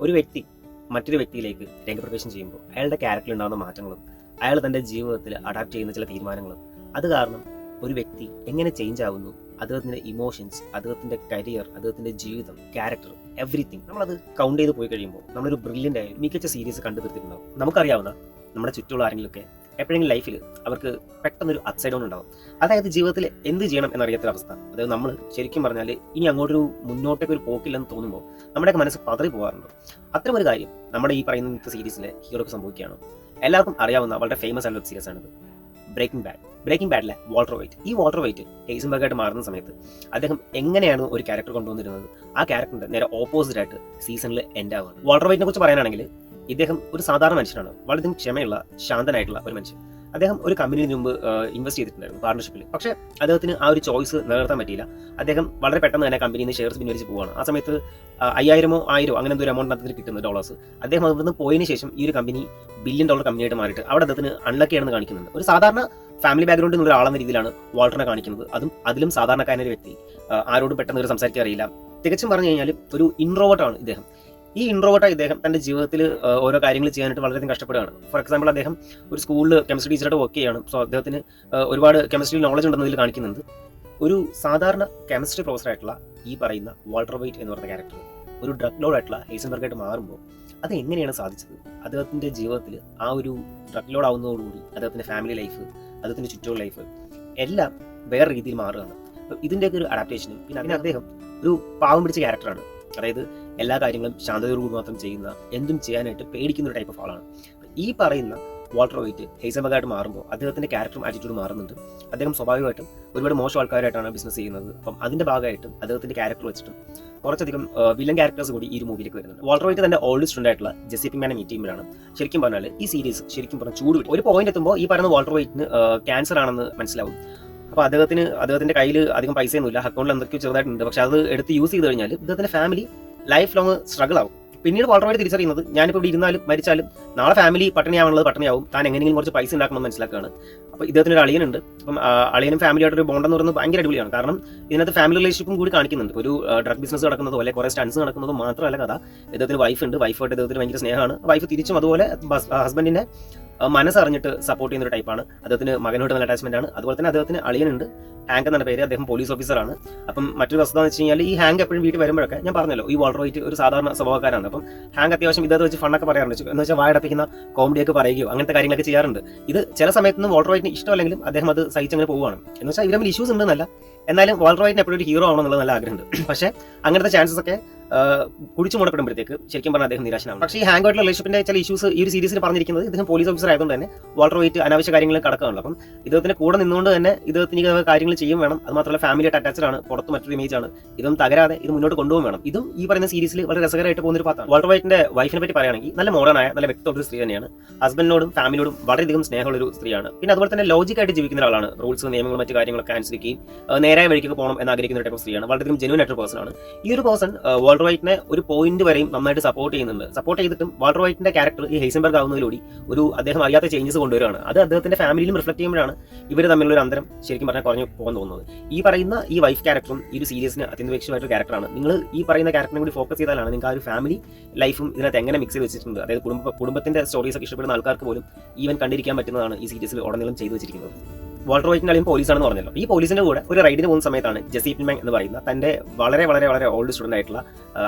ഒരു വ്യക്തി മറ്റൊരു വ്യക്തിയിലേക്ക് രംഗപ്രവേശം ചെയ്യുമ്പോൾ അയാളുടെ ക്യാരക്ടറിൽ ഉണ്ടാകുന്ന മാറ്റങ്ങളും അയാൾ തന്റെ ജീവിതത്തിൽ അഡാപ്റ്റ് ചെയ്യുന്ന ചില തീരുമാനങ്ങളും അത് കാരണം ഒരു വ്യക്തി എങ്ങനെ ചേഞ്ച് ആവുന്നു അദ്ദേഹത്തിന്റെ ഇമോഷൻസ് അദ്ദേഹത്തിന്റെ കരിയർ അദ്ദേഹത്തിന്റെ ജീവിതം ക്യാരക്ടർ എവറിത്തിങ് നമ്മളത് കൗണ്ട് ചെയ്ത് പോയി കഴിയുമ്പോൾ നമ്മളൊരു ബ്രില്യന്റ് ആയ മികച്ച സീരീസ് കണ്ടു തീർത്തിട്ടുണ്ടാവും നമുക്കറിയാവുന്ന നമ്മുടെ ചുറ്റുമുള്ള ആരെങ്കിലുമൊക്കെ എപ്പോഴെങ്കിലും ലൈഫിൽ അവർക്ക് പെട്ടെന്നൊരു അപ്സൈഡ് ഡൗൺ ഉണ്ടാവും. അതായത് ജീവിതത്തിൽ എന്ത് ചെയ്യണം എന്നറിയാത്തൊരു അവസ്ഥ. അതായത് നമ്മൾ ശരിക്കും പറഞ്ഞാൽ ഇനി അങ്ങോട്ടൊരു മുന്നോട്ടേക്ക് ഒരു പോക്കില്ലെന്ന് തോന്നുമ്പോൾ നമ്മുടെയൊക്കെ മനസ്സ് പതറി പോകാറുണ്ട്. അത്തരം ഒരു കാര്യം നമ്മുടെ ഈ പറയുന്ന സീരീസിലെ ഹീറോക്ക് സംഭവിക്കുകയാണ്. എല്ലാവർക്കും അറിയാവുന്ന വളരെ ഫേമസ് വെബ് സീരീസ് ആണിത്. ബ്രേക്കിംഗ് ബാഡ് ബ്രേക്കിംഗ് ബാഡിലെ വാൾട്ടർ വൈറ്റ് ഈ വാൾട്ടർ വൈറ്റ് ഹേസൻബർഗായിട്ട് മാറുന്ന സമയത്ത് അദ്ദേഹം എങ്ങനെയാണ് ഒരു ക്യാരക്ടർ കൊണ്ടുവന്നിരുന്നത്? ആ ക്യാരക്ടറിന്റെ നേരെ ഓപ്പോസിറ്റ് ആയിട്ട് സീസണിൽ എൻഡ് ആവുകയാണ്. വാൾട്ടർ വൈറ്റിനെ കുറിച്ച് പറയാനാണെങ്കിൽ ഇദ്ദേഹം ഒരു സാധാരണ മനുഷ്യനാണ്. വളരെയധികം ക്ഷമയുള്ള ശാന്തനായിട്ടുള്ള ഒരു മനുഷ്യൻ. അദ്ദേഹം ഒരു കമ്പനിയിൽ മുമ്പ് ഇൻവെസ്റ്റ് ചെയ്തിട്ടുണ്ടായിരുന്നു പാർട്ണർഷിപ്പിൽ പക്ഷേ അദ്ദേഹത്തിന് ആ ഒരു ചോയ്സ് നിലനിർത്താൻ പറ്റിയില്ല. അദ്ദേഹം വളരെ പെട്ടെന്ന് തന്നെ കമ്പനിയിൽ നിന്ന് ഷെയർസ് പിൻവലിച്ച് പോവുകയാണ്. ആ സമയത്ത് അയ്യായിരമോ ആയിരോ അങ്ങനെ എന്തോ ഒരു എമൗണ്ട് അദ്ദേഹത്തിന് കിട്ടുന്ന ഡോളേഴ്സ് അദ്ദേഹം അവിടുന്ന് പോയതിനു ശേഷം ഈ ഒരു കമ്പനി ബില്യൺ ഡോളർ കമ്പനിയായിട്ട് മാറിയിട്ട് അവിടെ അദ്ദേഹത്തിന് അൺലക്കിയാണെന്ന് കാണിക്കുന്നുണ്ട്. ഒരു സാധാരണ ഫാമിലി ബാക്ക്ഗ്രൗണ്ടിൽ നിന്നുള്ള ആളെന്ന രീതിയിലാണ് വാൾട്ടറിനെ കാണിക്കുന്നത്. അതും അതിലും സാധാരണക്കാരനൊരു വ്യക്തി. ആരോടും പെട്ടെന്ന് ഒരു സംസാരിക്കാൻ അറിയില്ല തികച്ചും പറഞ്ഞു കഴിഞ്ഞാൽ ഒരു ഇൻട്രോവേർട്ടാണ് ഇദ്ദേഹം. ഈ ഇൻട്രോവേർട്ടായി ഇദ്ദേഹം തന്റെ ജീവിതത്തിൽ ഓരോ കാര്യങ്ങൾ ചെയ്യാനായിട്ട് വളരെയധികം കഷ്ടപ്പെടുകയാണ്. ഫോർ എക്സാമ്പിൾ അദ്ദേഹം ഒരു സ്കൂളിൽ കെമിസ്ട്രി ടീച്ചറായിട്ട് വർക്ക് ചെയ്യുകയാണ്. സോ അദ്ദേഹത്തിന് ഒരുപാട് കെമിസ്ട്രി നോളജ് ഉണ്ടെന്നതിൽ കാണിക്കുന്നുണ്ട്. ഒരു സാധാരണ കെമിസ്ട്രി പ്രൊഫസർ ആയിട്ടുള്ള ഈ പറയുന്ന വാൾട്ടർ വൈറ്റ് എന്ന് പറയുന്ന ക്യാരക്ടർ ഒരു ഡ്രഗ് ലോഡ് ആയിട്ടുള്ള ഹേസൻബർഗായിട്ട് മാറുമ്പോൾ അത് എങ്ങനെയാണ് സാധിച്ചത്? അദ്ദേഹത്തിന്റെ ജീവിതത്തിൽ ആ ഒരു ഡ്രഗ് ലോഡ് ആവുന്നതോടുകൂടി അദ്ദേഹത്തിന്റെ ഫാമിലി ലൈഫ് അദ്ദേഹത്തിന്റെ ചുറ്റുമുള്ള ലൈഫ് എല്ലാം വേറെ രീതിയിൽ മാറുകയാണ്. ഇതിന്റെയൊക്കെ ഒരു അഡാപ്റ്റേഷനും പിന്നെ അതിന് അദ്ദേഹം ഒരു പാവം പിടിച്ച ക്യാരക്ടറാണ് അതായത് എല്ലാ കാര്യങ്ങളും ശാന്തതയോടുകൂടി മാത്രം ചെയ്യുന്ന എന്തും ചെയ്യാനായിട്ട് പേടിക്കുന്ന ഒരു ടൈപ്പ് ഓഫ് ആളാണ്. ഈ പറയുന്ന വാൾട്ടർ വൈറ്റ് ഹേസബഗായിട്ട് മാറുമ്പോൾ അദ്ദേഹത്തിന്റെ ക്യാരക്ടറും ആറ്റിറ്റ്യൂഡ് മാറുന്നുണ്ട്. അദ്ദേഹം സ്വാഭാവികമായിട്ടും ഒരുപാട് മോശം ആൾക്കാരായിട്ടാണ് ബിസിനസ് ചെയ്യുന്നത്. അപ്പം അതിന്റെ ഭാഗമായിട്ടും അദ്ദേഹത്തിന്റെ ക്യാരക്ടർ വെച്ചിട്ടും കുറച്ചധികം വില്ലൻ ക്യാരക്ടേഴ്സ് കൂടി ഈ ഒരു മൂവിയിലേക്ക് വരുന്നുണ്ട്. വാൾട്ടർ വൈറ്റ് തന്നെ ഓൾഡ് സ്റ്റുഡന്റ് ആയിട്ടുള്ള ജെസി പിമാനെ മീറ്റ് ചെയ്യുമ്പോഴാണ് ശരിക്കും പറഞ്ഞാൽ ഈ സീരീസ് ശരിക്കും പറഞ്ഞാൽ ചൂട് ഒരു പോയിന്റ് എത്തുമ്പോൾ ഈ പറയുന്ന വാൾട്ടർ വൈറ്റിന് ക്യാൻസർ ആണെന്ന് മനസ്സിലാവും. അപ്പോൾ അദ്ദേഹത്തിന് അദ്ദേഹത്തിന്റെ കയ്യിൽ അധികം പൈസയൊന്നുമില്ല അക്കൗണ്ടിൽ എന്തൊക്കെയോ ചെറുതായിട്ടുണ്ട്. പക്ഷെ അത് എടുത്ത് യൂസ് ചെയ്ത് കഴിഞ്ഞാൽ ഇദ്ദേഹത്തിന്റെ ഫാമിലി ലൈഫ് ലോങ് സ്ട്രഗിൾ ആവും. പിന്നീട് വളരെ തിരിച്ചറിയുന്നത് ഞാനിപ്പോൾ ഇവിടെ ഇരുന്നാലും മരിച്ചാലും നാളെ ഫാമിലി പട്ടിണിയാവുന്നത് പട്ടിണിയാവും. താൻ എങ്ങനെയെങ്കിലും കുറച്ച് പൈസ ഉണ്ടാക്കണം എന്ന് മനസ്സിലാക്കുകയാണ്. അപ്പോൾ ഇദ്ദേഹത്തിന് ഒരു അളിയനുണ്ട്. അപ്പം അളിയനും ഫാമിലിയായിട്ടൊരു ബോണ്ടെന്ന് പറയുന്നത് ഭയങ്കര അടിപൊളിയാണ്. കാരണം ഇതിനകത്ത് ഫാമിലി റിലേഷൻഷിപ്പും കൂടി കാണിക്കുന്നുണ്ട്. ഒരു ഡ്രഗ് ബിസിനസ് നടക്കുന്നത് അല്ലെങ്കിൽ കുറേ സ്റ്റൺസ് നടക്കുന്നത് മാത്രമല്ല കഥ. ഇദ്ദേഹത്തിന് വൈഫ് ഉണ്ട്. വൈഫായിട്ട് ഇദ്ദേഹത്തിന് ഭയങ്കര സ്നേഹമാണ്. വൈഫ് തിരിച്ചും അതുപോലെ ഹസ്ബൻഡിനെ മനസ്സറിഞ്ഞിട്ട് സപ്പോർട്ട് ചെയ്യുന്ന ഒരു ടൈപ്പാണ് അദ്ദേഹത്തിന് മകനോട് നല്ല അറ്റാച്ച്മെന്റ് ആണ്. അതുപോലെ തന്നെ അദ്ദേഹത്തിന് അളിയനുണ്ട്. ഹാങ്ക് എന്ന പേര്. അദ്ദേഹം പോലീസ് ഓഫീസറാണ് അപ്പം മറ്റൊരു വസ്തുത എന്ന് വെച്ച് കഴിഞ്ഞാൽ ഈ ഹാങ്ക് എപ്പോഴും വീട്ടിൽ വരുമ്പോഴൊക്കെ ഞാൻ പറഞ്ഞല്ലോ ഈ വാൾട്ടർ വൈറ്റ് ഒരു സാധാരണ സ്വഭാവക്കാരാണ്. അപ്പം ഹാങ്ക് അത്യാവശ്യം ഇതത് വെച്ച് ഫണ്ണൊക്കെ പറയാറുണ്ട്. എന്ന് വെച്ചാൽ വായടപ്പിക്കുന്ന കോമഡിയൊക്കെ പറയുകയോ അങ്ങനത്തെ കാര്യങ്ങളൊക്കെ ചെയ്യാറുണ്ട്. ഇത് ചില സമയത്തൊന്നും വാൾട്ടർ വൈറ്റിന് ഇഷ്ടമല്ലെങ്കിലും അദ്ദേഹം അത് സഹിച്ചങ്ങനെ പോവുകയാണ്. എന്ന് വെച്ചാൽ ഇവരും ഇഷ്യൂസ് ഉണ്ടെന്നല്ല. എന്നാലും വാൾട്ടർ വൈറ്റിന് എപ്പോഴും ഒരു ഹീറോ ആവണമെന്നുള്ള നല്ല ആഗ്രഹമുണ്ട്. പക്ഷേ അങ്ങനത്തെ ചാൻസസ് ഒക്കെ കുടിച്ചു മുടപ്പെടുമ്പോഴത്തേക്ക് ശരിക്കും പറഞ്ഞാൽ അദ്ദേഹം നിരാശനാണ് പക്ഷേ ഈ ഹാങ് ആയിട്ടുള്ള റിലേഷൻഷിപ്പിന്റെ ചില ഇഷ്യൂസ് ഈ ഒരു സീരീസിൽ പറഞ്ഞിരിക്കുന്നത് ഇദ്ദേഹം പോലീസ് ഓഫീസർ ആയതുകൊണ്ട് തന്നെ വാൾട്ടർ വൈറ്റ് അനാവശ്യ കാര്യങ്ങൾ കടക്കാണല്ലോ അപ്പം ഇദ്ദേഹത്തിന്റെ കൂടെ നിന്നുകൊണ്ട് തന്നെ ഇദ്ദേഹത്തിന് കാര്യങ്ങൾ ചെയ്യും വേണം. അത് മാത്രമല്ല ഫാമിലിയായിട്ട് അറ്റാച്ച്ഡ് ആണ്. പുറത്ത് മറ്റൊരു ഇമേജ് ആണ്. ഇതും തകരാതെ ഇത് മുന്നോട്ട് കൊണ്ടുപോകും വേണം. ഇതും ഈ പറയുന്ന സീരീസിൽ വളരെ രസകരമായിട്ട് പോകുന്ന ഒരു പാത്താണ് വാൾട്ടർ വൈറ്റിന്റെ വൈഫിനെ പറ്റി പറയുകയാണെങ്കിൽ നല്ല മോഡേൺ ആയ നല്ല വ്യക്തമുള്ള സ്ത്രീ തന്നെയാണ്. ഹസ്ബൻഡിനോടും ഫാമിലിയോടും വളരെയധികം സ്നേഹമുള്ള ഒരു സ്ത്രീയാണ്. പിന്നെ അതുപോലെ തന്നെ ലോജിക്കായിട്ട് ജീവിക്കുന്ന ഒരാളാണ്. റൂൾസ് നിയമങ്ങളും മറ്റു കാര്യങ്ങളൊക്കെ അനുസരിക്കുകയും നേരായ വഴിക്കൊക്കെ പോകണം എന്ന് ആഗ്രഹിക്കുന്ന ഒരു ടൈപ്പ് സ്ത്രീയാണ്. വളരെയധികം ജെനുവൻ ആയിട്ട് പേഴ്സൺ ആണ്. ഈ ഒരു പേഴ്സൺ വാൾട്ടർ വൈറ്റിനെ ഒരു പോയിന്റ് വരെയും നന്നായിട്ട് സപ്പോർട്ട് ചെയ്യുന്നുണ്ട്. സപ്പോർട്ട് ചെയ്തിട്ടും വാൾട്ടർ വൈറ്റിന്റെ ക്യാരക്ടർ ഈ ഹൈസൻബർഗ് ആവുന്നതിലൂടെ ഒരു അദ്ദേഹം അറിയാത്ത ചേഞ്ചസ് കൊണ്ടുവരികയാണ് അത് അദ്ദേഹത്തിന്റെ ഫാമിലിയിലും റിഫ്ലക്ട് ചെയ്യുമ്പോഴാണ് ഇവർ തമ്മിലുള്ള ഒരു അന്തരം ശരിക്കും പറഞ്ഞാൽ കുറഞ്ഞു പോകാൻ തോന്നുന്നത്. ഈ പറയുന്ന ഈ വൈഫ് ക്യാരക്ടറും ഈ ഒരു സീരീസിന് അത്യന്താപേക്ഷിതമായിട്ട് ക്യാരക്ടറാണ് നിങ്ങൾ ഈ പറയുന്ന ക്യാരക്ടറിനെ കൂടി ഫോക്കസ് ചെയ്താലാണ് നിങ്ങൾക്ക് ആ ഒരു ഫാമിലി ലൈഫും ഇതിനകത്ത് എങ്ങനെ മിക്സ് വെച്ചിട്ടുണ്ട് അതായത് കുടുംബ കുടുംബത്തിന്റെ സ്റ്റോറീസ് ഒക്കെ ഇഷ്ടപ്പെടുന്ന ആൾക്കാർക്ക് പോലും ഈവൻ കണ്ടിരിക്കാൻ പറ്റുന്നതാണ് ഈ സീരീസിൽ ഉടനീളം ചെയ്തു വെച്ചിരിക്കുന്നത് വാൾട്ടർ വൈറ്റിന്റെ പോലീസ് ആണെന്ന് പറഞ്ഞല്ലോ. ഈ പോലീസിന്റെ കൂടെ ഒരു റൈഡിന് പോകുന്ന സമയത്താണ് ജെസി പിൻമാങ് എന്ന് പറയുന്ന തന്റെ വളരെ വളരെ വളരെ ഓൾഡ് സ്റ്റുഡന്റ് ആയിട്ടുള്ള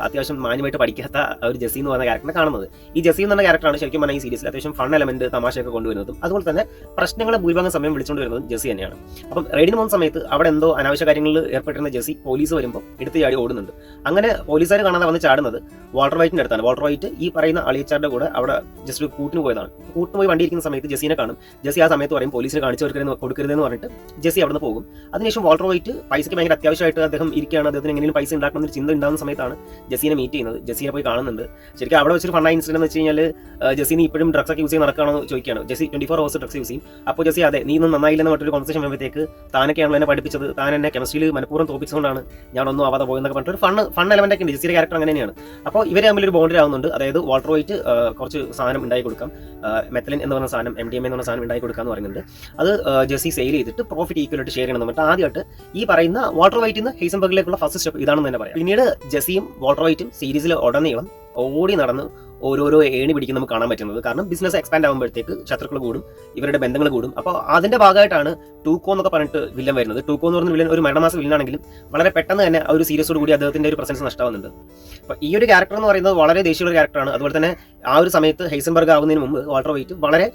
അത്യാവശ്യം മാന്യമായിട്ട് പഠിക്കാത്ത ഒരു ജസി എന്ന് പറയുന്ന ക്യാരക്ടറിനെ കാണുന്നത്. ഈ ജെസി എന്ന ക്യാരക്ടറാണ് ശരിക്കും പറഞ്ഞാൽ ഈ സീരീസിൽ അത്യാവശ്യം ഫൺ എലമെന്റ് തമാശയൊക്കെ കൊണ്ടുവരുന്നതും അതുപോലെ തന്നെ പ്രശ്നങ്ങളെ ഭൂരിഭാഗം സമയം വിളിച്ചുകൊണ്ട് വരുന്നതും ജെസി തന്നെയാണ്. അപ്പം റൈഡിന് പോകുന്ന സമയത്ത് അവിടെ എന്തോ അനാവശ്യ കാര്യങ്ങളിൽ ഏർപ്പെട്ടിരുന്ന ജസി പോലീസ് വരുമ്പോൾ എടുത്ത് ചാടി ഓടുന്നുണ്ട്. അങ്ങനെ പോലീസുകാർ കാണാതെ വന്ന് ചാടുന്നത് വാൾട്ടർ വൈറ്റിന്റെ അടുത്താണ്. വാൾട്ടർ വൈറ്റ് ഈ പറയുന്ന അളിയച്ചാരുടെ കൂടെ അവിടെ ജസ്റ്റ് കൂട്ടിന് പോയതാണ്. കൂട്ടിന് പോയി വണ്ടി ഇരിക്കുന്ന സമയത്ത് ജസീനെ കാണും. ജെസി ആ സമയത്ത് പറയും പോലീസിന് കാണിച്ചു കൊടുക്കരുതെന്ന് കൊടുക്കരുതെന്ന് പറഞ്ഞിട്ട് ജെസി അവിടെ നിന്ന് പോകും. അതിനുശേഷം വാൾട്ടർ വൈറ്റ് പൈസയ്ക്ക് ഭയങ്കര അത്യാവശ്യമായിട്ട് അദ്ദേഹം ഇരിക്കുകയാണ്. അദ്ദേഹത്തിന് എങ്ങനെയും പൈസ ഉണ്ടാക്കണം എന്നൊരു ചിന്ത ഉണ്ടാകുന്ന സമയത്താണ് ജെസ്സിനെ മീറ്റ് ചെയ്യുന്നത്. ജെസ്സിനെ പോയി കാണുന്നുണ്ട്. ശരിക്കും അവിടെ വെച്ചൊരു ഫണ്ണായ ഇൻസിഡന്റ് എന്ന് വെച്ച് കഴിഞ്ഞാൽ ജെസ്സിന് ഇപ്പോഴും ഡ്രഗ്സ് ഒക്കെ യൂസ് ചെയ്ത് നടക്കുകയാണോ ചോദിക്കുകയാണ്. Jesse twenty four hours drugs use ചെയ്യും. അപ്പോൾ ജെസി അതെ നീ ഒന്നും നന്നായില്ലെന്ന് പറഞ്ഞൊരു കോൺവെർസേഷൻ വരുമ്പോഴത്തേക്ക് താനൊക്കെയാണല്ലോ എന്നെ പഠിപ്പിച്ചത്. താൻ എന്നെ കെമിസ്ട്രിയിൽ മനഃപൂർവം തോപ്പിച്ചുകൊണ്ടാണ് ഞാൻ ഒന്നും ആവാതെ പോയെന്നൊക്കെ പറഞ്ഞിട്ട് ഒരു ഫൺ ഫൺ എലമെന്റ് ഒക്കെ ഉണ്ട്. ജെസിയുടെ ക്യാരക്ടർ അങ്ങനെയാണ് അപ്പോൾ ഇവർ തമ്മിൽ ഒരു ബോണ്ടിലാവുന്നുണ്ട് അതായത് വാൾട്ടർ വൈറ്റ് കുറച്ച് സാധനം ഉണ്ടായി കൊടുക്കാം. മെത്തലിൻ എന്ന് പറഞ്ഞ സാധനം എം ഡി എം എന്ന് പറഞ്ഞ സാധനം ഉണ്ടായി കൊടുക്കാന്ന് പറയുന്നുണ്ട്. അത് ജെസ്സി ജെസി സെയിൽ ചെയ്തിട്ട് പ്രോഫിറ്റ് ഈക്വൽ ആയിട്ട് ഷെയർ ചെയ്യണം എന്ന് പറഞ്ഞിട്ട് ആദ്യമായിട്ട് ഈ പറയുന്ന വാൾട്ടർ വൈറ്റിൽ നിന്ന് ഹൈസംബർഗിലേക്കുള്ള ഫസ്റ്റ് സ്റ്റെപ്പ് ഇതാണെന്ന് തന്നെ പറയാം. പിന്നീട് ജെസിയും വാൾട്ടർ വൈറ്റും സീരീസിൽ ഉടനീളം ഓടി നടന്ന് ഓരോരോ ഏണി പിടിക്കും നമുക്ക് കാണാൻ പറ്റുന്നത്. കാരണം ബിസിനസ് എക്സ്പാൻഡ് ആകുമ്പോഴത്തേക്ക് ശത്രുക്കൾ കൂടും ഇവരുടെ ബന്ധങ്ങൾ കൂടും. അപ്പോൾ അതിന്റെ ഭാഗമായിട്ടാണ് ടൂക്കോ എന്നൊക്കെ പറഞ്ഞിട്ട് വില്ലൻ വരുന്നത്. ടൂക്കോ എന്ന് പറഞ്ഞ വില്ലൻ ഒരു മരണമാസ വില്ലനാണെങ്കിലും വളരെ പെട്ടെന്ന് തന്നെ ആ ഒരു സീരിയസോട് കൂടി അദ്ദേഹത്തിന്റെ ഒരു പ്രസൻസ് നഷ്ടമാവുന്നുണ്ട്. അപ്പോൾ ഈ ഒരു ക്യാരക്ടർ എന്ന് പറയുന്നത് വളരെ ദേഷ്യമുള്ള ക്യാരക്ടറാണ് അതുപോലെ തന്നെ ആ ഒരു സമയത്ത് ഹൈസൻബർഗ് ആവുന്നതിന് മുമ്പ് വാൾട്ടർ വൈറ്റ് വളരെ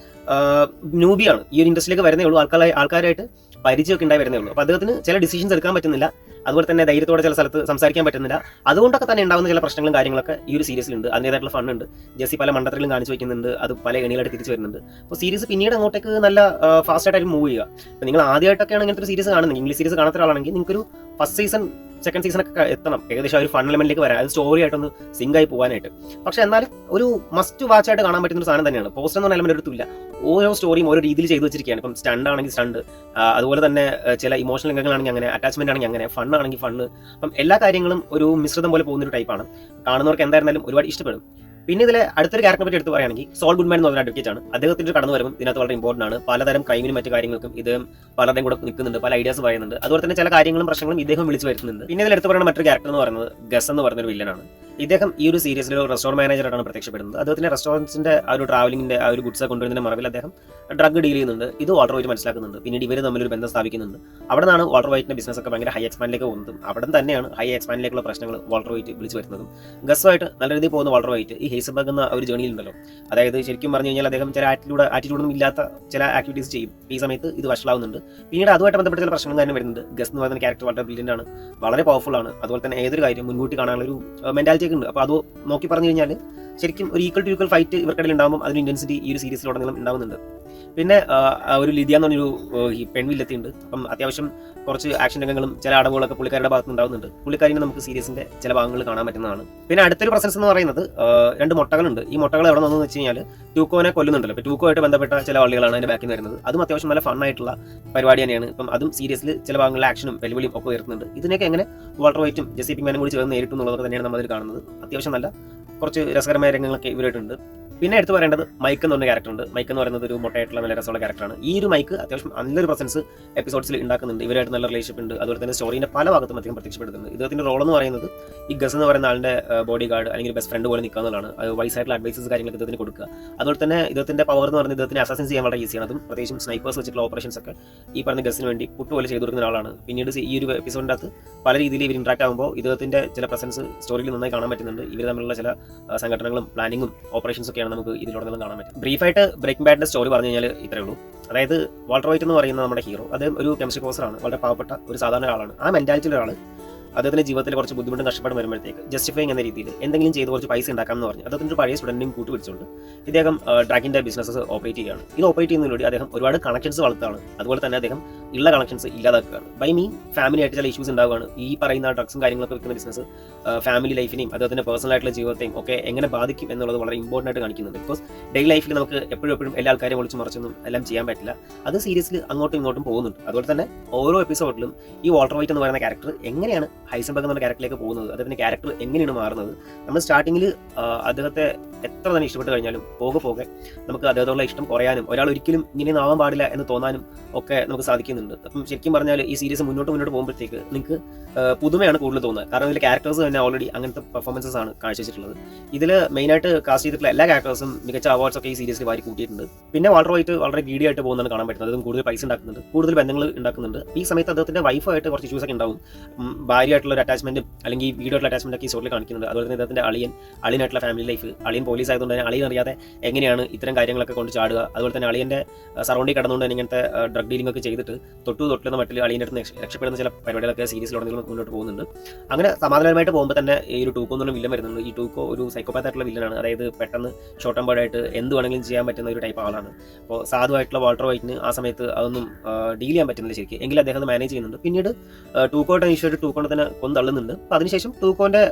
ന്യൂബിയാണ് ഈ ഒരു ഇൻഡസ്ട്രിയിലേക്ക് വരുന്നേ ഉള്ളൂ. ആൾക്കാരെ ആൾക്കാരായിട്ട് പരിചയമൊക്കെ ഉണ്ടായി വരുന്നേ ഉള്ളൂ. അപ്പോൾ അദ്ദേഹത്തിന് ചില ഡിസിഷൻസ് എടുക്കാൻ പറ്റുന്നില്ല. അതുപോലെ തന്നെ ധൈര്യത്തോടെ ചില സ്ഥലത്ത് സംസാരിക്കാൻ പറ്റുന്നില്ല. അതുകൊണ്ടൊക്കെ തന്നെ ഉണ്ടാകുന്ന ചില പ്രശ്നങ്ങളും കാര്യങ്ങളൊക്കെ ഈ ഒരു സീരീസിലുണ്ട് അതിന്റെതായിട്ടുള്ള ഫണ്ട് ഉണ്ട്. ജെസ്സി പല മണ്ഡലത്തിലും കാണിച്ചു വയ്ക്കുന്നുണ്ട് അത് പല ഗണികളായിട്ട് തിരിച്ചു വരുന്നുണ്ട്. അപ്പോൾ സീരീസ് പിന്നീട് അങ്ങോട്ടേക്ക് നല്ല ഫാസ്റ്റ് ആയിട്ട് മൂവ് ചെയ്യുക. അപ്പോൾ നിങ്ങൾ ആദ്യമായിട്ടൊക്കെയാണ് ഇങ്ങനത്തെ ഒരു സീരീസ് കാണുന്നത്. ഇംഗ്ലീഷ് സീരീസ് കാണാത്ത ഒരാളാണെങ്കിൽ നിങ്ങൾക്കൊരു ഫസ്റ്റ് സീസൺ സെക്കൻഡ് സീസൺ ഒക്കെ എത്തണം. ഏകദേശം ഒരു ഫൺ എലമെന്റിലേക്ക് വരാൻ അത് സ്റ്റോറി ആയിട്ടൊന്ന് സിങ്ക് ആയി പോകാനായിട്ട്. പക്ഷെ എന്നാലും ഒരു മസ്റ്റ് വാച്ച് ആയിട്ട് കാണാൻ പറ്റുന്ന ഒരു സാധനം തന്നെയാണ്. പോസ്റ്റർ എന്ന് പറഞ്ഞ എലമെന്റ് എടുത്തില്ല. ഓരോ സ്റ്റോറിയും ഓരോ രീതിയിൽ ചെയ്തു വെച്ചിരിക്കുകയാണ്. ഇപ്പം സ്റ്റണ്ട് ആണെങ്കിൽ സ്റ്റണ്ട് അതുപോലെ തന്നെ ചില ഇമോഷണൽ രംഗങ്ങളാണെങ്കിൽ അങ്ങനെ അറ്റാച്ച്മെന്റ് ആണെങ്കിൽ അങ്ങനെ ഫൺ ആണെങ്കിൽ ഫണ്ണ് അപ്പം എല്ലാ കാര്യങ്ങളും ഒരു മിശ്രിതം പോലെ പോകുന്ന ഒരു ടൈപ്പാണ് കാണുന്നവർക്ക് എന്തായിരുന്നാലും ഒരുപാട് ഇഷ്ടപ്പെടും. പിന്നെ ഇതിലെ അടുത്തൊരു ക്യാരക്ടറെ പറ്റി എടുത്ത് പറയുകയാണെങ്കിൽ സോൾ ഗുഡ്മാൻ എന്ന് പറഞ്ഞ അഡ്വക്കേറ്റ് ആണ്. അദ്ദേഹത്തിന്റെ കടന്നു വരും ഇതിനകത്ത് വളരെ ഇമ്പോർട്ടന്റ് ആണ്. പലതരം ക്രൈമിനും മറ്റു കാര്യങ്ങൾക്കും ഇത് പലരുടെയും കൂടെ നിൽക്കുന്നുണ്ട് പല ഐഡിയാസ് പറയുന്നുണ്ട്. അതുപോലെ തന്നെ ചില കാര്യങ്ങളും പ്രശ്നങ്ങളും ഇദ്ദേഹം വിളിച്ചു വരുത്തുന്നുണ്ട്. പിന്നെ ഇതിൽ എടുത്ത് പറയുന്ന മറ്റൊരു ക്യാരക്ടർ എന്ന് പറയുന്നത് ഗസ് എന്ന് പറയുന്ന ഒരു വില്ലനാണ് ഇദ്ദേഹം ഈ ഒരു സീരീസിൽ ഒരു റെസ്റ്റോറന്റ് മാനേജറായിട്ടാണ് പ്രത്യക്ഷപ്പെടുന്നത്. അദ്ദേഹത്തിന്റെ റെസ്റ്റോറന്റ്സിന്റെ ആ ഒരു ട്രാവലിംഗിന്റെ ആ ഒരു ഗുഡ്സ് കൊണ്ടുവരുന്നതിന്റെ മറവിൽ അദ്ദേഹം ഡ്രഗ് ഡീൽ ചെയ്യുന്നുണ്ട്. ഇത് വാട്ടർ വൈറ്റ് മനസ്സിലാക്കുന്നുണ്ട്. പിന്നീട് ഇവർ തമ്മിൽ ഒരു ബന്ധം സ്ഥാപിക്കുന്നുണ്ട്. അവിടെ നിന്നാണ് വാട്ടർ വൈറ്റിന്റെ ബിസിനസ് ഒക്കെ ഭയങ്കര ഹൈ എക്സ്പാൻഡിലേക്ക് പോകുന്നതും അവിടെ തന്നെയാണ് ഹൈ എക്സ്പാൻഡിലേക്കുള്ള പ്രശ്നങ്ങൾ വാട്ടർ വൈറ്റ് വിളിച്ചു വരുന്നതും. ഗസ്സുമായിട്ട് നല്ല രീതിയിൽ പോകുന്ന വാട്ടർ വൈറ്റ് ഈ ഹേസബർഗ് എന്ന ഒരു ജേണിയിൽ ഉണ്ടല്ലോ. അതായത് ശരിക്കും പറഞ്ഞു കഴിഞ്ഞാൽ അദ്ദേഹം ചില ആറ്റിലൂടെ ആറ്റിറ്റ്യൂഡൊന്നും ഇല്ലാത്ത ചില ആക്ടിവിറ്റീസ് ചെയ്യും. ഈ സമയത്ത് ഇത് വഷളാവുന്നുണ്ട്. പിന്നീട് അതുമായിട്ട് ബന്ധപ്പെട്ട ചില പ്രശ്നങ്ങൾ തന്നെ വരുന്നുണ്ട്. ഗസ് എന്ന് പറയുന്ന ക്യാരക്ടർ വളരെ ബ്രില്യന്റ് ആണ്. വളരെ പവർഫുൾ ആണ്. അതുപോലെ തന്നെ ഏതൊരു കാര്യം മുൻകൂട്ടി കാണാനുള്ള ഒരു മെന്റാലിറ്റി ഉണ്ട് അപ്പോൾ അത് നോക്കി പറഞ്ഞു കഴിഞ്ഞാൽ ശരിക്കും ഒരു ഈക്വൽ ടു ഈക്വൽ ഫൈറ്റ് ഇവർക്കിടയിൽ ഉണ്ടാകുമ്പോൾ അതിന് ഇന്റൻസിറ്റി ഈ ഒരു സീരീസിലുടനീളം ഉണ്ടാകുന്നുണ്ട്. പിന്നെ ഒരു ലിതിയ എന്ന് പറഞ്ഞൊരു പെൺവില്ലെത്തിയുണ്ട്. അപ്പം അത്യാവശ്യം കുറച്ച് ആക്ഷൻ രംഗങ്ങളും ചില അടവുകളൊക്കെ പുള്ളിക്കാരുടെ ഭാഗത്ത് ഉണ്ടാകുന്നുണ്ട്. പുള്ളിക്കാരിനെ നമുക്ക് സീരീസിന്റെ ചില ഭാഗങ്ങൾ കാണാൻ പറ്റുന്നതാണ്. പിന്നെ അടുത്തൊരു പ്രസൻസ് എന്ന് പറയുന്നത് രണ്ട് മുട്ടകളുണ്ട്. ഈ മുട്ടകൾ എവിടെ നിന്ന് വെച്ച് കഴിഞ്ഞാൽ ടൂക്കോനെ കൊല്ലുന്നുണ്ടല്ലോ. ഇപ്പോൾ ടൂക്കോയായിട്ട് ബന്ധപ്പെട്ട ചില വള്ളികളാണ് അതിന്റെ ബാക്കിൽ വരുന്നത്. അതും അത്യാവശ്യം നല്ല ഫണ്ണായിട്ടുള്ള പരിപാടി തന്നെയാണ്. ഇപ്പം അതും സീരീസിൽ ചില ഭാഗങ്ങളിൽ ആക്ഷനും വെല്ലുവിളിയും ഒക്കെ ഉയർത്തുന്നുണ്ട്. ഇതിനൊക്കെ എങ്ങനെ വാൾട്ടർ വൈറ്റും ജെസി മാനും കൂടി ചേർന്ന് നേരിട്ടു എന്നുള്ളതൊക്കെ തന്നെയാണ് നമ്മൾ അതിൽ കാണുന്നത്. അത്യാവശ്യം നല്ല കുറച്ച് രസകരമായ രംഗങ്ങളൊക്കെ ഇവരായിട്ടുണ്ട്. പിന്നെ എടുത്തു പറയേണ്ടത് മൈക്ക് എന്ന് പറഞ്ഞ ക്യാരക്ടർ ഉണ്ട്. മൈക്ക് എന്ന് പറയുന്നത് ഒരു മൊട്ടയായിട്ടുള്ള നല്ല രസമുള്ള ക്യാരക്ടറാണ് ഈ ഒരു മൈക്ക് അത്യാവശ്യം നല്ലൊരു പ്രസൻസ് എപ്പിസോഡ്സിൽ ഉണ്ടാക്കുന്നുണ്ട് ഇവരായിട്ട് നല്ല റിലേഷൻഷിപ്പ് ഉണ്ട്. അതുപോലെ തന്നെ സ്റ്റോറിന്റെ പല ഭാഗത്തും അദ്ദേഹം പ്രത്യക്ഷപ്പെടുന്നുണ്ട് ഇദ്ദേഹത്തിന്റെ റോൾ എന്ന് പറയുന്നത് ഈ ഗസ് എന്ന് പറയുന്ന ആളുടെ ബോഡി ഗാർഡ് അല്ലെങ്കിൽ ബെസ്റ്റ് ഫ്രണ്ട് പോലെ നിൽക്കുക അത് വൈസായിട്ടുള്ള അഡ്വൈസസ് കാര്യങ്ങളൊക്കെ ഇദ്ദേഹത്തിന് കൊടുക്കുക. അതുപോലെ തന്നെ ഇദ്ദേഹത്തിന്റെ പവർ എന്ന് പറയുന്നത് ഇദ്ദേഹത്തിന് അസസൻസ് ചെയ്യാൻ വളരെ ഈസിയാണ് അതും പ്രത്യേകിച്ചും സ്നൈപ്പേഴ്സ് വെച്ചിട്ടുള്ള ഓപ്പറേഷൻസ് ഒക്കെ ഈ പറഞ്ഞ ഗസിന് വേണ്ടി പുട്ടുപോലെ ചെയ്തു കൊടുക്കുന്ന ആളാണ് പിന്നീട് ഈ ഒരു എപ്പിസോഡിന്റെ അകത്ത് പല രീതിയിൽ ഇവർ ഇന്ററാക്ട് ആകുമ്പോൾ ഇദ്ദേഹത്തിന്റെ ചില പ്രസൻസ് സ്റ്റോറിയിൽ നന്നായി കാണാൻ പറ്റുന്നുണ്ട്. ഇവർ തമ്മിലുള്ള ചില സംഘടനകളും പ്ലാനിങ്ങും ഓപ്പറേഷൻസ് ഒക്കെയാണ് നമുക്ക് ഇതിലൂടെ ഇതിലുടനീളം കാണാൻ പറ്റും ബ്രീഫായിട്ട് ബ്രേക്കിംഗ് ബാഡിന്റെ സ്റ്റോറി പറഞ്ഞു കഴിഞ്ഞാൽ ഇത്രേ ഉള്ളൂ. അതായത് വാൾട്ടർ വൈറ്റ് എന്ന് പറയുന്ന നമ്മുടെ ഹീറോ അദ്ദേഹം ഒരു കെമിസ്ട്രി കോഴ്സറാണ് വളരെ പാവപ്പെട്ട ഒരു സാധാരണ ആളാണ് ആ മെന്റാലിറ്റിയിലൊരാൾ അദ്ദേഹത്തിന്റെ ജീവിതത്തിൽ കുറച്ച് ബുദ്ധിമുട്ട് കഷ്ടപ്പാടും വരുമ്പോഴത്തേക്ക് ജസ്റ്റിഫൈങ് എന്ന രീതിയിൽ എന്തെങ്കിലും ചെയ്ത് കുറച്ച് പൈസ ഉണ്ടാക്കാം എന്ന് പറഞ്ഞു അദ്ദേഹത്തിന്റെ പഴയ സ്റ്റുഡന്റിനും കൂട്ടി പിടിച്ചുകൊണ്ട് ഇദ്ദേഹം ഡ്രാഗിന്റെ ബിസിനസ് ഓപ്പറേറ്റ് ചെയ്യുകയാണ്. ഇത് ഓപ്പറേറ്റ് ചെയ്യുന്നതിലൂടെ അദ്ദേഹം ഒരുപാട് കണക്ഷൻസ് വളർത്താണ് അതുപോലെ തന്നെ അദ്ദേഹം ഉള്ള കണക്ഷൻസ് ഇല്ലാതാക്കുകയാണ്. ബൈ മീൻ ഫാമിലി ആയിട്ട് ചില ഇഷ്യൂസ് ഉണ്ടാവുകയാണ്. ഈ പറയുന്ന ഡ്രഗ്സും കാര്യങ്ങളൊക്കെ വിൽക്കുന്ന ബിസിനസ് ഫാമിലി ലൈഫിനെയും അദ്ദേഹത്തിന്റെ പേഴ്സണൽ ആയിട്ടുള്ള ജീവിതത്തെയും ഒക്കെ എങ്ങനെ ബാധിക്കും എന്നുള്ളത് വളരെ ഇമ്പോർട്ടന്റ് ആയിട്ട് കാണിക്കുന്നുണ്ട്. ബിക്കോസ് ഡെയിലി ലൈഫിൽ നമുക്ക് എപ്പോഴും എപ്പോഴും എല്ലാ ആൾക്കാരെയും വിളിച്ച് മറിച്ചൊന്നും എല്ലാം ചെയ്യാൻ പറ്റില്ല. അത് സീരിയസ്ലി അങ്ങോട്ടും ഇങ്ങോട്ടും പോകുന്നുണ്ട്. അതുപോലെ തന്നെ ഓരോ എപ്പിസോഡിലും ഈ വാൾട്ടർ വൈറ്റ് എന്ന് പറയുന്ന ക്യാരക്ടർ എങ്ങനെയാണ് ഹൈസൻബർഗ് എന്ന ക്യാരക്ടറിലേക്ക് പോകുന്നത് അദ്ദേഹത്തിന്റെ ക്യാരക്ടർ എങ്ങനെയാണ് മാറുന്നത്? നമ്മൾ സ്റ്റാർട്ടിങ്ങിൽ അദ്ദേഹത്തെ എത്ര തന്നെ ഇഷ്ടപ്പെട്ട് കഴിഞ്ഞാലും പോകെ പോകെ നമുക്ക് അദ്ദേഹത്തോടുള്ള ഇഷ്ടം കുറയാനും ഒരാൾ ഒരിക്കലും ഇങ്ങനെയൊന്നും ആവാൻ പാടില്ല എന്ന് തോന്നാനും ഒക്കെ നമുക്ക് സാധിക്കുന്നുണ്ട്. അപ്പം ശരിക്കും പറഞ്ഞാൽ ഈ സീരീസ് മുന്നോട്ട് മുന്നോട്ട് പോകുമ്പോഴത്തേക്ക് നിങ്ങൾക്ക് പുതുമയാണ് കൂടുതൽ തോന്നുന്നത് കാരണം ഇതിലെ ക്യാരക്ടേഴ്സ് തന്നെ ഓൾറെഡി അങ്ങനത്തെ പെർഫോമൻസസ് ആണ് കാഴ്ചവെച്ചിട്ടുള്ളത്. ഇതിൽ മെയിനായിട്ട് കാസ്റ്റ് ചെയ്തിട്ടുള്ള എല്ലാ ക്യാരക്ടേഴ്സും മികച്ച അവാർഡ്സ് ഒക്കെ ഈ സീരീസിൽ വാരി കൂട്ടിയിട്ടുണ്ട് പിന്നെ വളരെ വളരെ ഗീഡി ആയിട്ട് പോകുന്നതാണ് കാണാൻ പറ്റുന്നത്. അതും കൂടുതൽ പൈസ ഉണ്ടാക്കുന്നുണ്ട് കൂടുതൽ ബന്ധങ്ങൾ ഉണ്ടാക്കുന്നുണ്ട്. ഈ സമയത്ത് അദ്ദേഹത്തിന്റെ വൈഫായിട്ട് കുറച്ച് ഇഷ്യൂസ് ഒക്കെ ഉണ്ടാവും. ഉം, ഭാര്യയായിട്ടുള്ള ഒരു അറ്റാച്ച്മെന്റും അല്ലെങ്കിൽ വീഡിയോട്ടുള്ള അറ്റാച്ച്മെന്റ് ഒക്കെ ഈ സോറിൽ കാണിക്കുന്നുണ്ട്. അതുപോലെ തന്നെ ഇദ്ദേഹത്തിന്റെ അളിയൻ അളിയനായിട്ടുള്ള ഫാമിലി ലൈഫ് അളിയൻ പോലീസ് ആയതുകൊണ്ട് തന്നെ അളിയൻ അറിയാതെ എങ്ങനെയാണ് ഇത്തരം കാര്യങ്ങളൊക്കെ കൊണ്ട് ചാടുക. അതുപോലെ തന്നെ അളിയന്റെ സറൗണ്ടിങ് കടന്നുകൊണ്ട് തന്നെ ഇങ്ങനത്തെ ഡ്രഗ് ഡീലിംഗ് ഒക്കെ ചെയ്തിട്ട് തൊട്ടു തൊട്ടുന്ന മട്ടിൽ അളിയന്റെ അടുത്ത് രക്ഷ- രക്ഷപ്പെടുന്ന ചില പരിപാടികളൊക്കെ സീരീസിലുടനീളം മുന്നോട്ട് പോകുന്നുണ്ട്. അങ്ങനെ സമാധാനമായിട്ട് പോകുമ്പോൾ തന്നെ ഈ ഒരു ടൂക്കോ എന്നുള്ള വില്ലൻ വരുന്നുണ്ട്. ഈ ടൂക്കോ ഒരു സൈക്കോപാത്ത് ആയിട്ടുള്ള വില്ലനാണ് അതായത് പെട്ടെന്ന് ഷോർട്ട് ആയിട്ട് എന്ത് വേണമെങ്കിലും ചെയ്യാൻ പറ്റുന്ന ഒരു ടൈപ്പ് ആളാണ്. അപ്പോൾ സാധുവായിട്ടുള്ള വാൾട്ടർ വൈറ്റിന് ആ സമയത്ത് അതൊന്നും ഡീൽ ചെയ്യാൻ പറ്റുന്നില്ല ശരിക്കും. എങ്കിലും അദ്ദേഹം മാനേജ് ചെയ്യുന്നുണ്ട്. പിന്നീട് ടൂക്കോട്ടെ ഇഷ്യൂ ടൂക്കോനെ തന്നെ കൊന്ന് തള്ളുന്നുണ്ട് അപ്പോൾ അതിനുശേഷം ടൂക്കോന്റെ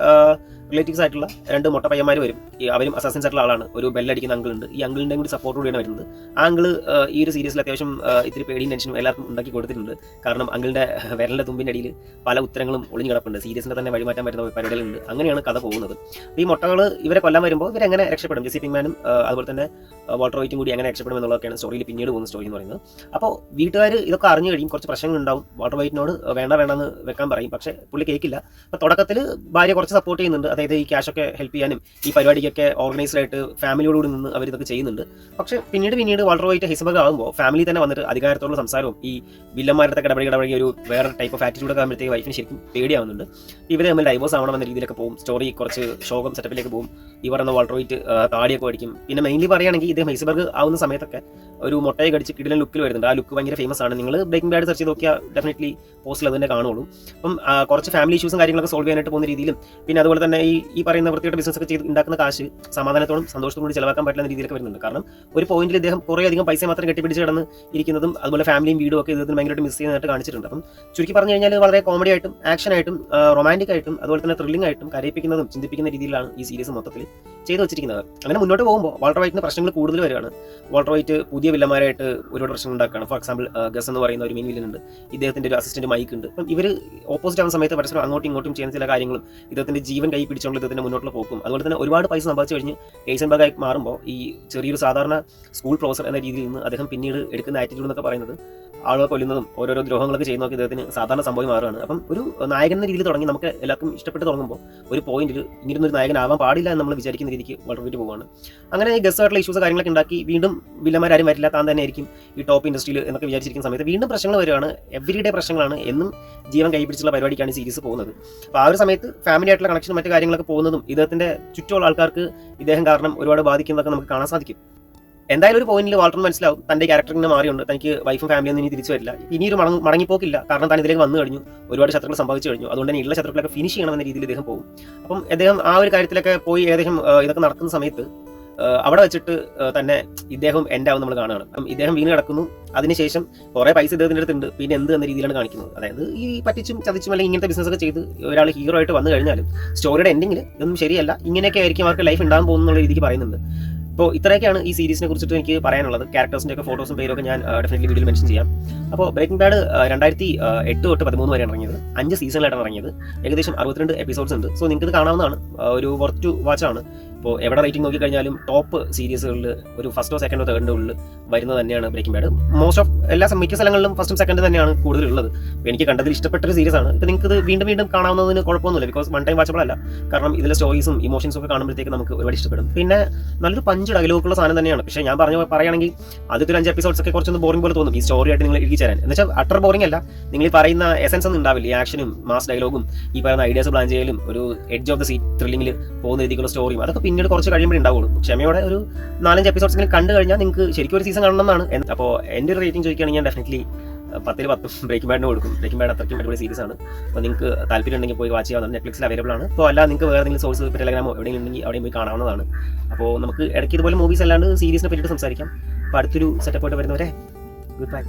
റിലേറ്റീവ്സ് ആയിട്ടുള്ള രണ്ട് മൊട്ട വരും. ഈ അവരും അസാസിൻസ് ആയിട്ടുള്ള ആളാണ്. ഒരു ബെല്ലടിക്കുന്ന അങ്കിൾ ഉണ്ട്. ഈ അങ്കിളിന്റെയും കൂടി സപ്പോർട്ട് കൂടിയാണ് വരുന്നത്. ആ അങ്കിൾ ഈ ഒരു സീരീസിൽ അത്യാവശ്യം ഇത്തിരി പേടിയും ടെൻഷനും എല്ലാവർക്കും ഉണ്ടാക്കി കൊടുത്തിട്ടുണ്ട്. കാരണം അങ്കിളിന്റെ വിരലിന്റെ തുമ്പിന്റെ അടിയിൽ പല ഉത്തരങ്ങളും ഒളിഞ്ഞു കിടപ്പുണ്ട്. സീരീസിനെ തന്നെ വഴിമാറ്റാൻ പറ്റുന്ന പരിപാടികളുണ്ട്. അങ്ങനെയാണ് കഥ പോകുന്നത്. ഈ മുട്ടകൾ ഇവരെ കൊല്ലാൻ വരുമ്പോൾ ഇവരെങ്ങനെ രക്ഷപ്പെടും? ജെസി പിങ്മാനും അതുപോലെ തന്നെ വാട്ടർ വൈറ്റും കൂടി എങ്ങനെ രക്ഷപ്പെടും എന്നുള്ളതൊക്കെയാണ് സ്റ്റോറിയിൽ പിന്നീട് പോകുന്ന സ്റ്റോറി എന്ന് പറയുന്നത്. അപ്പോൾ വീട്ടുകാർ ഇതൊക്കെ അറിഞ്ഞു കഴിയും. കുറച്ച് പ്രശ്നങ്ങളുണ്ടാവും. വാട്ടർ വൈറ്റിനോട് വേണ്ട വേണ്ടെന്ന് വെക്കാൻ പറയും. പക്ഷേ കേൾക്കില്ല അപ്പോൾ തുടക്കത്തിൽ ഭാര്യ കുറച്ച് സപ്പോർട്ട് ചെയ്യുന്നുണ്ട്. അതായത് ഈ ക്യാഷൊക്കെ ഹെൽപ്പ് ചെയ്യാനും ഈ പരിപാടിക്കൊക്കെ ഓർഗനൈസ്ഡ് ആയിട്ട് ഫാമിലിയോടുകൂടി നിന്ന് അവർ ഇതൊക്കെ ചെയ്യുന്നുണ്ട്. പക്ഷേ പിന്നീട് പിന്നീട് വളരെ വൈറ്റ് ഹൈസബർഗ് ആകുമ്പോൾ ഫാമിലി തന്നെ വന്നിട്ട് അധികാരത്തോടുള്ള സംസാരവും ഈ വില്ലന്മാരുടെ ഇടപെടി ഇടപെടി ഒരു വേറെ ടൈപ്പ് ഓഫ് ആറ്റിറ്റ്യൂഡ് ഒക്കെ ആകുമ്പോഴത്തേക്ക് വൈഫിന് ശരിക്കും പേടിയാവുന്നുണ്ട്. ഇവർ തമ്മിൽ ഡൈവേഴ്സ് ആവണം എന്ന രീതിയിലൊക്കെ പോകും സ്റ്റോറി കുറച്ച് ഷോകം സെറ്റപ്പിലേക്ക് പോകും ഇവർ എന്ന വളരെ വൈറ്റ് താടിയൊക്കെ അടിക്കും പിന്നെ മെയിൻലി പറയുകയാണെങ്കിൽ ഇദ്ദേഹം ഹൈസബർഗ് ആവുന്ന സമയത്തൊക്കെ ഒരു മുട്ടയെ കടിച്ച് കിടിലൻ ലുക്കിൽ വരുന്നുണ്ട്. ആ ലുക്ക് ഭയങ്കര ഫേമസ് ആണ്. നിങ്ങൾ ബ്രേക്കിംഗ് ബാഡ് സെർച്ച് ചെയ്ത് നോക്കിയാൽ ഡെഫിനറ്റ്ലി പോസ്റ്റിൽ അത് തന്നെ കാണുള്ളൂ. അപ്പം കുറച്ച് ഫാമിലി ഇഷ്യൂസും കാര്യങ്ങളൊക്കെ സോൾവ് ചെയ്യാനായിട്ട് പോകുന്ന രീതിയിലും പിന്നെ അതുപോലെ തന്നെ ഈ ഈ പറയുന്ന വൃത്തിയുടെ ബിസിനസ് ഒക്കെ ചെയ്ത് ഉണ്ടാക്കുന്ന കാശ് സമാധാനത്തോടും സന്തോഷത്തോടും കൂടി ചിലവാക്കാൻ പറ്റുന്ന രീതിയിലൊക്കെ വരുന്നുണ്ട്. കാരണം ഒരു പോയിന്റിൽ ഇദ്ദേഹം കുറേ അധികം പൈസ മാത്രം കെട്ടിപ്പിടിച്ച് കിടന്ന് ഇരിക്കുന്നതും അതുപോലെ ഫാമിലിയും വീടും ഒക്കെ ഇദ്ദേഹത്തിന് ഭയങ്കരമായിട്ട് മിസ് ചെയ്യുന്നതായിട്ട് കാണിച്ചിട്ടുണ്ട്. അപ്പം ചുരുക്കി പറഞ്ഞു കഴിഞ്ഞാൽ വളരെ കോമഡി ആയിട്ടും ആക്ഷൻ ആയിട്ടും റൊമാന്റിക് ആയിട്ടും അതുപോലെ തന്നെ ത്രില്ലിംഗ് ആയിട്ടും കരയിപ്പിക്കുന്നതും ചിന്തിപ്പിക്കുന്ന രീതിയിലാണ് ഈ സീരീസ് മൊത്തത്തിൽ ചെയ്തു വെച്ചിരിക്കുന്നത് അങ്ങനെ മുന്നോട്ട് പോകുമ്പോൾ വാൾട്ടർ വൈറ്റിന് പ്രശ്നങ്ങൾ കൂടുതൽ വരികയാണ്. വാൾട്ടർ വൈറ്റ് പുതിയ വില്ലന്മാരായിട്ട് ഒരുപാട് പ്രശ്നങ്ങൾ ഉണ്ടാക്കുകയാണ്. ഫോർ എക്സാമ്പിൾ ഗസ് എന്ന് പറയുന്ന ഒരു മെയിൻ വില്ലൻ ഉണ്ട് ഇദ്ദേഹത്തിന്റെ ഒരു അസിസ്റ്റന്റ് മൈക്ക് ഉണ്ട്. അപ്പം ഇവർ ഓപ്പോസിറ്റ് ആവുന്ന സമയത്ത് പരസ്പരം അങ്ങോട്ടും ഇങ്ങോട്ടും ചെയ്യുന്ന ചില കാര്യങ്ങളും ഇദ്ദേഹത്തിന്റെ ജീവൻ കൈ പിടിച്ചുകൊണ്ട് ഇദ്ദേഹത്തിന്റെ മുന്നോട്ടുള്ള പോകും അതുപോലെ തന്നെ ഒരുപാട് പൈസ സമ്പാദിച്ചു കഴിഞ്ഞ് ഏസൻബർഗ് ബാഗായി മാറുമ്പോൾ ഈ ചെറിയൊരു സാധാരണ സ്കൂൾ പ്രൊഫസർ എന്ന രീതിയിൽ നിന്ന് അദ്ദേഹം പിന്നീട് എടുക്കുന്ന ആറ്റിറ്റ്യൂഡ് എന്നൊക്കെ പറയുന്നത് ആളുകളെ കൊല്ലുന്നതും ഓരോരോ ദ്രോഹങ്ങളൊക്കെ ചെയ്യുന്നതൊക്കെ ഇദ്ദേഹത്തിന് സാധാരണ സംഭവം മാറുകയാണ്. അപ്പം ഒരു നായകൻ എന്ന രീതിയിൽ തുടങ്ങി നമുക്ക് എല്ലാവർക്കും ഇഷ്ടപ്പെട്ട് തുടങ്ങുമ്പോൾ ഒരു പോയിന്റിൽ ഇങ്ങനെ ഒരു ആവാൻ പാടില്ല എന്ന് നമ്മൾ വിചാരിക്കുന്ന രീതിക്ക് വളർന്നിട്ട് പോവുകയാണ്. അങ്ങനെ ഈ ഗസ്സായിട്ടുള്ള ഇഷ്യൂസ് കാര്യങ്ങളൊക്കെ ഉണ്ടാക്കി വീണ്ടും വില്ലന്മാരും വരില്ല താൻ തന്നെ ആയിരിക്കും ഈ ടോപ്പ് ഇൻഡസ്ട്രിയിൽ എന്നൊക്കെ വിചാരിച്ചിരിക്കുന്ന സമയത്ത് വീണ്ടും പ്രശ്നങ്ങൾ വരുവാണ് എവറി ഡേ പ്രശ്നങ്ങളാണ് എന്നും ജീവൻ കൈപിടിച്ചുള്ള പരിപാടിക്കാണ് ഈ സീരീസ് പോകുന്നത്. അപ്പോൾ ആ ഒരു സമയത്ത് ഫാമിലി ആയിട്ടുള്ള കണക്ഷനും മറ്റു കാര്യങ്ങളൊക്കെ പോകുന്നതും ഇദ്ദേഹത്തിന്റെ ചുറ്റുമുള്ള ആൾക്കാർക്ക് ഇദ്ദേഹം കാരണം ഒരുപാട് ബാധിക്കുന്നതൊക്കെ നമുക്ക് കാണാൻ സാധിക്കും. എന്തായാലും ഒരു പോയിന്റിൽ വാൾട്ടർ മനസ്സിലാവും. തന്റെ ക്യാരക്ടർ ഇങ്ങനെ മാറിയുണ്ട്. തനിക്ക് വൈഫും ഒന്നും ഇനി തിരിച്ചു വരില്ല. ഇനി ഒരു മടങ്ങി മടങ്ങിപ്പോക്കില്ല. കാരണം താൻ ഇതിലേക്ക് വന്നു കഴിഞ്ഞു. ഒരുപാട് ശത്രുക്കൾ സംഭവിച്ചു കഴിഞ്ഞു. അതുകൊണ്ട് തന്നെ ഉള്ള ശത്രുക്കളൊക്കെ ഫിനിഷ് ചെയ്യണം എന്ന രീതിയിൽ അദ്ദേഹം പോകും. അപ്പം അദ്ദേഹം ആ ഒരു കാര്യത്തിലൊക്കെ പോയി ഏകദേശം ഇതൊക്കെ നടക്കുന്ന സമയത്ത് അവിടെ വെച്ചിട്ട് തന്നെ ഇദ്ദേഹം എന്റെ ആവും നമ്മൾ കാണുകയാണ്. അപ്പം ഇദ്ദേഹം വീണ് കിടക്കുന്നു. അതിനുശേഷം കുറെ പൈസ ഇദ്ദേഹത്തിന്റെ അടുത്തുണ്ട്. പിന്നെ എന്ത് എന്ന രീതിയിലാണ് കാണിക്കുന്നത്. അതായത് ഈ പറ്റിച്ചും ചതിച്ചും അല്ലെങ്കിൽ ഇങ്ങനത്തെ ബിസിനസ് ഒക്കെ ചെയ്ത് ഒരാൾ ഹീറോ ആയിട്ട് വന്നു കഴിഞ്ഞാലും സ്റ്റോറിയുടെ എൻഡിങ്ങിൽ ഇതൊന്നും ശരിയല്ല. ഇങ്ങനെയൊക്കെ ആയിരിക്കും അവർക്ക് ലൈഫ് ഉണ്ടാകാൻ പോകുന്നുള്ള രീതിക്ക് പറയുന്നുണ്ട്. അപ്പോൾ ഇത്രയൊക്കെയാണ് ഈ സീരീസിനെ കുറിച്ചിട്ട് എനിക്ക് പറയാനുള്ളത്. ക്യാരക്ടേഴ്സിന്റെ ഒക്കെ ഫോട്ടോസും പേരൊക്കെ ഞാൻ ഡെഫിനറ്റ്ലി വീഡിയോയിൽ മെൻഷൻ ചെയ്യാം. അപ്പോൾ ബ്രേക്കിംഗ് ബാഡ് രണ്ടായിരത്തി എട്ട് തൊട്ട് പതിമൂന്ന് വരെയാണ് ഇറങ്ങിയത്. അഞ്ച് സീസണിലായിട്ടാണ് ഇറങ്ങിയത്. ഏകദേശം അറുപത്തിരണ്ട് എപ്പിസോഡ്സ് ഉണ്ട്. സോ നിങ്ങൾക്ക് ഇത് കാണാവുന്നതാണ് ഒരു വർത്ത് ടു വാച്ച് ആണ്. ഇപ്പോൾ എവിടെ റേറ്റിംഗ് നോക്കിക്കഴിഞ്ഞാലും ടോപ്പ് സീരീസുകളിൽ ഒരു ഫസ്റ്റോ സെക്കൻഡോ തേർഡിന്റെ ഉള്ളിൽ വരുന്നത് തന്നെയാണ് ബ്രേക്കിംഗ് ബാഡ് മോസ്റ്റ് ഓഫ് എല്ലാ മിക്ക സ്ഥലങ്ങളിലും ഫസ്റ്റും സെക്കൻഡ് തന്നെയാണ് കൂടുതലുള്ളത്. അപ്പോൾ എനിക്ക് കണ്ടതിൽ ഇഷ്ടപ്പെട്ട ഒരു സീരീസ് ആണ്. ഇപ്പോൾ നിങ്ങൾക്ക് ഇത് വീണ്ടും വീണ്ടും കാണാവുന്നതിന് കുഴപ്പമൊന്നുമില്ല. ബിക്കോസ് വൺ ടൈം വാച്ചബിൾ അല്ല. കാരണം ഇതിലെ സ്റ്റോറീസും ഇമോഷൻസും ഒക്കെ കാണുമ്പോഴത്തേക്ക് നമുക്ക് ഒരുപാട് ഇഷ്ടപ്പെടും. പിന്നെ നല്ലൊരു പഞ്ച് ഡയലോഗുള്ള സാധനം തന്നെയാണ്. പക്ഷേ ഞാൻ പറഞ്ഞ പറയുകയാണെങ്കിൽ ആദ്യത്തെ അഞ്ച് എപ്പിസോഡ്സ് ഒക്കെ കുറച്ചൊന്ന് ബോറിംഗ് പോലെ തോന്നും. ഈ സ്റ്റോറി ആയിട്ട് നിങ്ങൾ എഴുതി തരാൻ എന്ന് വെച്ചാൽ അട്ടർ ബോറിംഗ് അല്ല. നിങ്ങൾ ഈ പറയുന്ന എസൻസ് ഒന്നും ഉണ്ടാവില്ല. ഈ ആക്ഷനും മാസ് ഡയലോഗും ഈ പറയുന്ന ഐഡിയാസ് പ്ലാൻ ചെയ്യലും ഒരു എഡ്ജ് ഓഫ് ദ സീറ്റ് ത്രില്ലിംഗിൽ പോകുന്ന രീതിക്കുള്ള സ്റ്റോറിയും അതൊക്കെ പിന്നീട് കുറച്ച് കഴിയുമ്പോൾ ഉണ്ടാവുള്ളൂ. ക്ഷമയോടെ ഒരു നാലഞ്ച് എപ്പിസോഡ്സ് ഇങ്ങനെ കണ്ടു കഴിഞ്ഞാൽ നിങ്ങൾക്ക് ശരിക്കും ഒരു സീസൺ കാണണമെന്നാണ്. അപ്പോൾ എന്റെ ഒരു റേറ്റിംഗ് ചോദിക്കുകയാണെങ്കിൽ ഞാൻ ഡെഫിനറ്റ്ലി പത്തിൽ പത്തും ബ്രേക്കിംഗ് ബാഡിന് കൊടുക്കും. ബ്രേക്കിംഗ് ബാഡ് അത്രയ്ക്കും അടിപൊളി സീരീസ് ആണ്. അപ്പോൾ നിങ്ങൾക്ക് താല്പര്യം ഉണ്ടെങ്കിൽ പോയി വാച്ച് ചെയ്യാവുന്ന നെറ്റ്ഫ്ലിക്സിൽ അവൈലബിൾ ആണ്. അപ്പോൾ അല്ല നിങ്ങൾക്ക് വേറെ എന്തെങ്കിലും സോഴ്സ് ടെലഗ്രാമോ എവിടെയെങ്കിലും ഉണ്ടെങ്കിൽ അവിടെയും പോയി കാണാവുന്നതാണ്. അപ്പോൾ നമുക്ക് ഇടയ്ക്ക് ഇതുപോലെ മൂവീസ് അല്ലാണ്ട് സീരീസിനെ പറ്റിയിട്ട് സംസാരിക്കാം. അപ്പോൾ അടുത്തൊരു സെറ്റപ്പ് ആയിട്ട് വരുന്നവരെ ഗുഡ് ബൈ